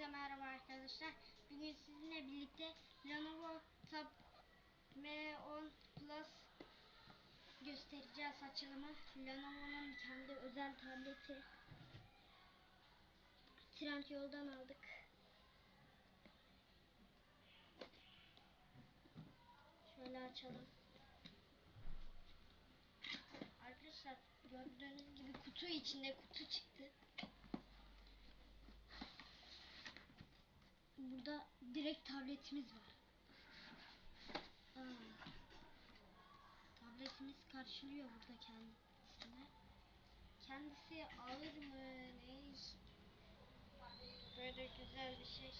Hepinize merhaba arkadaşlar. Bugün sizinle birlikte Lenovo Tab M10 Plus göstereceğiz açılımı. Lenovo'nun kendi özel tableti. Trendyol'dan aldık. Şöyle açalım. Arkadaşlar gördüğünüz gibi kutu içinde kutu çıktı. Burada direkt tabletimiz var. Aa, tabletimiz karşılıyor burada kendisine. Kendisi ağır mı ne? Böyle güzel bir şey.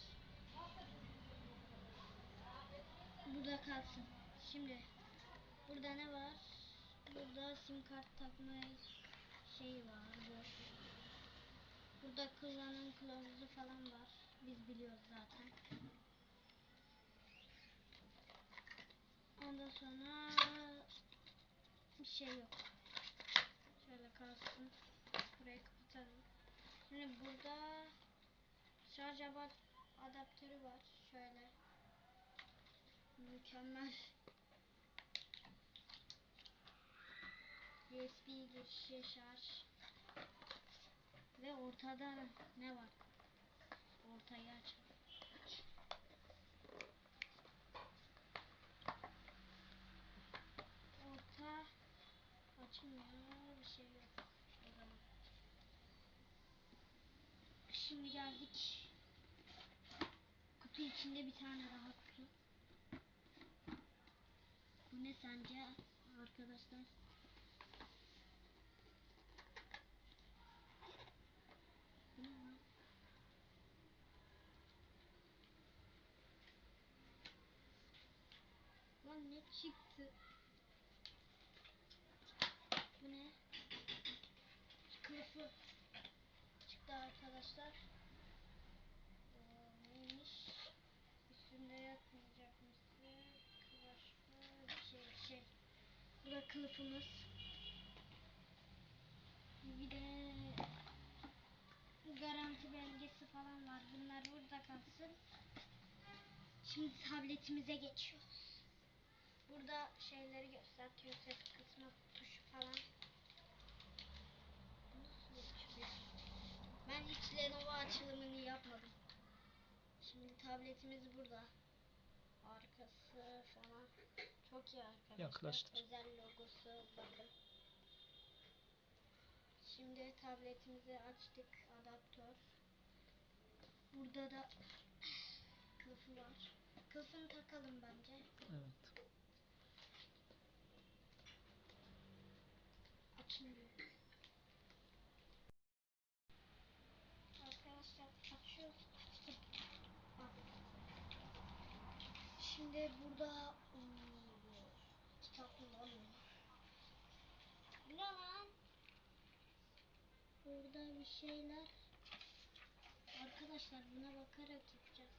Burada kalsın. Şimdi burada ne var? Burada sim kart takma şeyi var. Bu. Burada kullanım kılavuzu falan var. Biz biliyoruz zaten. Ondan sonra bir şey yok. Şöyle kalsın. Burayı kapatalım. Şimdi burada şarj adaptörü var. Şöyle. Mükemmel. USB girişi şarj. Ve ortada ne var? Ortayı açalım. Orta açılmıyor. Bir şey yok. Şimdi geldik. Kutu içinde bir tane daha kutu. Bu ne sence arkadaşlar? Bu ne lan? Lan ne çıktı? Bu ne? Kılıfı çıktı arkadaşlar. Ee, neymiş? Üstünde yatmayacak mısın? Kıvaşlı bir şey şey. Bu da kılıfımız. Bir de garanti belgesi falan var. Bunlar burada kalsın. Şimdi tabletimize geçiyoruz. Burada şeyleri gösteriyor. Ses kısmı, tuşu falan. Nasıl açılıyor? Ben hiç Lenovo açılımını yapmadım. Şimdi tabletimiz burada. Arkası falan. Çok iyi arkadaşlar. Yaklaştır. Özel logosu bakın. Şimdi tabletimizi açtık. Adaptör. Burada da kılıfı var. Kılıfını takalım bence. Evet. Açılmıyor. Arkadaşlar açıyoruz. Açtık. Bak. Şimdi burada kitap mı lan o? Bu lan? Burada bir şeyler. Arkadaşlar buna bakarak yapacağız.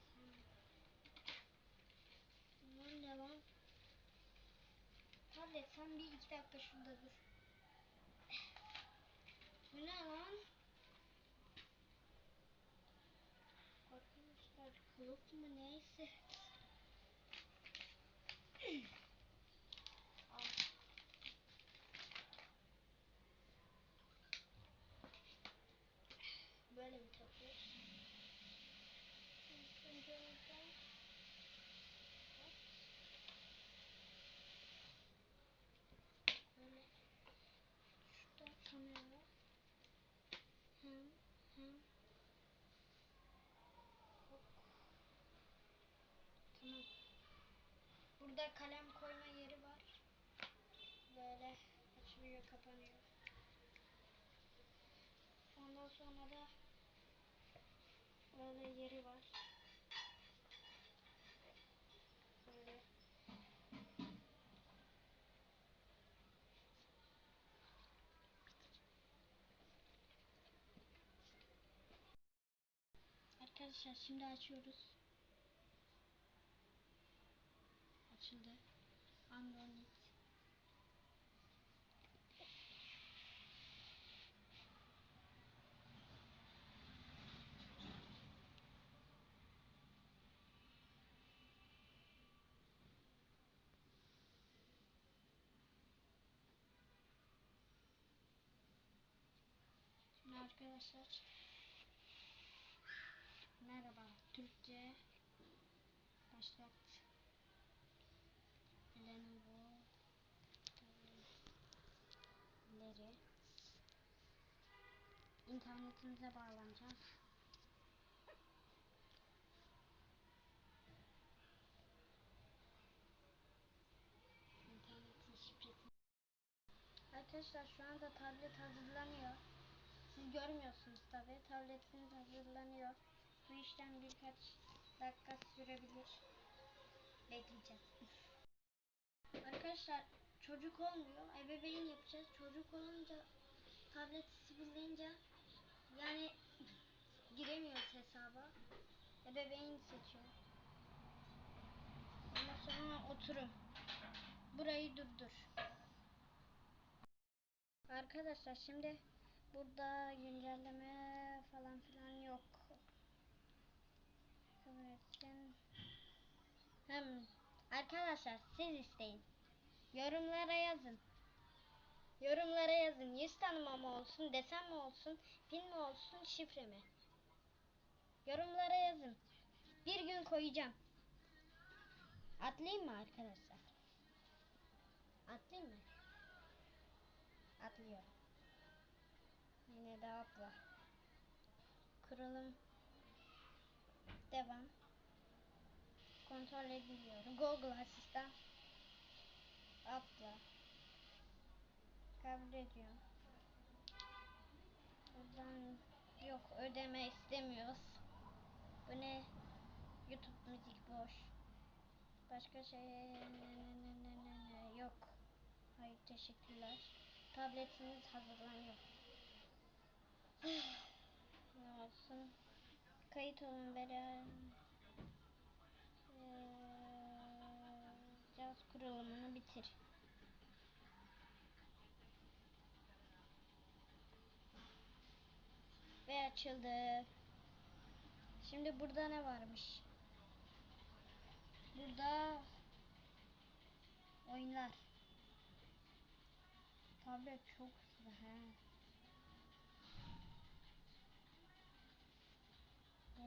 Bunlar ne lan? Tablet sen bir iki dakika şurada dur. Bu ne lan? Arkadaşlar kılıf mı neyse. Al. Böyle mi takıyoruz? İlk önce oradan. Hop. Böyle. Şurada kamera var. Hem hem. Hop. Tamam. Burada kalem koyma yeri var. Böyle açılıyor, kapanıyor. Ondan sonra da böyle yeri var. Böyle. Arkadaşlar şimdi açıyoruz. Açıldı. Android. Arkadaşlar. Merhaba. Türkçe başlat. Lenovo tabletleri internetimize bağlanacağız. İnternetin şifresi. Arkadaşlar şu anda tablet hazırlanıyor. Siz görmüyorsunuz tabi. Tabletiniz hazırlanıyor. Bu işlem birkaç dakika sürebilir. Bekleyeceğiz. Arkadaşlar çocuk olmuyor. Ebeveyn yapacağız. Çocuk olunca tableti sıfırlayınca yani giremiyoruz hesaba. Ebeveyn seçiyor. Ondan sonra oturum. Burayı durdur. Arkadaşlar şimdi burada güncelleme falan filan yok. Kabul etsin. Hem arkadaşlar siz isteyin. Yorumlara yazın. Yorumlara yazın. Yüz tanıma mı olsun, desen mi olsun, pin mi olsun, şifre mi? Yorumlara yazın. Bir gün koyacağım. Atlayayım mı arkadaşlar? Atlayayım mı? Atlıyorum. De atla. Kuralım. Devam. Kontrol ediliyor. Google asistan. Atla. Kabul ediyorum. Buradan yok ödeme istemiyoruz. Bu ne? YouTube müzik boş. Başka şey ne, ne, ne, ne, ne. yok. Hayır teşekkürler. Tabletiniz hazırlanıyor. Ne? Kayıt olun veren cihaz kurulumunu bitir. Ve açıldı. Şimdi burada ne varmış? Burada oyunlar. Tablet çok hızlı he.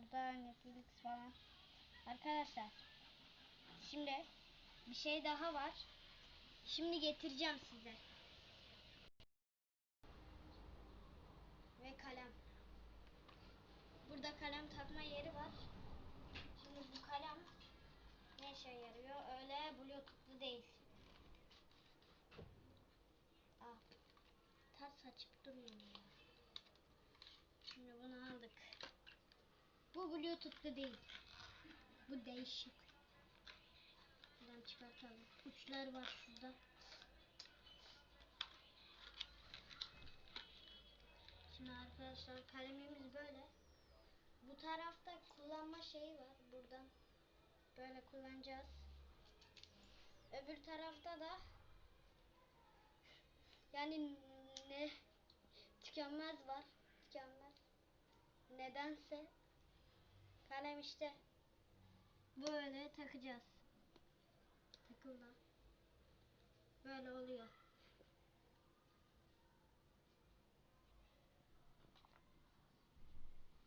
Burada Netflix falan. Arkadaşlar. Şimdi bir şey daha var. Şimdi getireceğim size. Ve kalem. Burada kalem takma yeri var. Şimdi bu kalem ne işe yarıyor? Öyle bluetoothlu değil. Ah. Ters açıp duruyorum ya. Şimdi bunu aldık. Bu bluetoothlu değil. Bu değişik. Buradan çıkartalım. Uçları var şurada. Şimdi arkadaşlar kalemimiz böyle. Bu tarafta kullanma şeyi var. Buradan böyle kullanacağız. Öbür tarafta da yani ne tükenmez var. Tükenmez. Nedense kalem işte böyle takacağız. Takıldı. Böyle oluyor.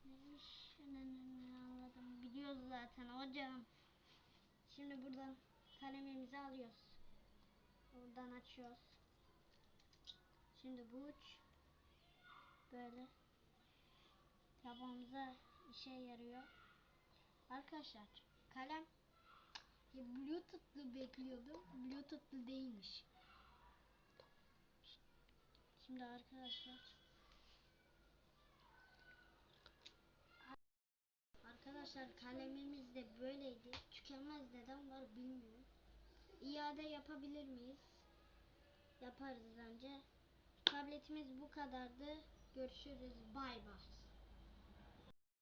Neymiş? Anladım. Biliyoruz zaten hocam. Şimdi buradan kalemimizi alıyoruz. Buradan açıyoruz. Şimdi bu uç böyle tabağımıza işe yarıyor. Arkadaşlar kalem ya Bluetooth'lu bekliyordum. Bluetooth'lu değilmiş. Şimdi arkadaşlar Arkadaşlar kalemimiz de böyleydi. Tükenmez neden var bilmiyorum. İade yapabilir miyiz? Yaparız bence. Tabletimiz bu kadardı. Görüşürüz. Bay bay.